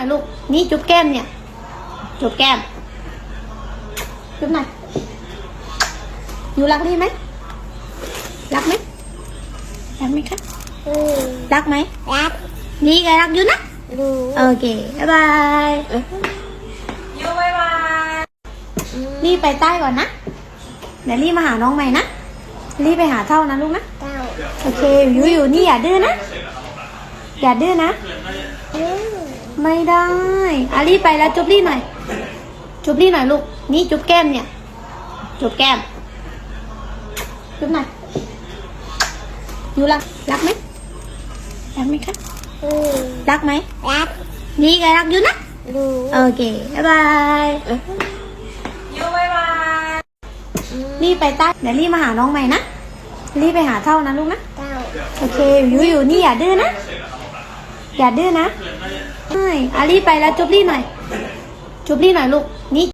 น่อยลูก นี่จุ๊บแก้มเนี่ย จุ๊บแก้ม จุ๊บหน่อยหนูรักลี่ไหม รักไหม รักไหมคะอืมรักไหม รัก นี่ก็รักอยู่นะดูโอเค บ๊ายบายยูบายบายรีบไปใต้ก่อนนะ เดี๋ยวรีบมาหาน้องใหม่นะรีบไปหาเท่านะลูกนะเต้าโอเค อยู่อยู่นี่อย่าดื้อนะ อย่าดื้อนะอืม ไม่ได้อารีบไปแล้วจุ๊บรีหน่อย จุ๊บรีหน่อยลูก นี่จุ๊บแก้มเนี่ย จุ๊บแก้ม จุ๊บหน่อยหนูรัก รักไหมรักไหมคะอืมรักไหมรัก นี่ก็รักอยู่นะดูโอเคบ๊ายบายยูบายบายรีบไปใต้เดี๋ยวรีบมาหาน้องใหม่นะ รีบไปหาเท่านะลูกนะเต้าโอเคอยู่อยู่นี่อย่าดื้อนะ อย่าดื้อนะ ใช่อารีไปแล้วจุบลี่หน่อย จุบลี่หน่อยลูกนี่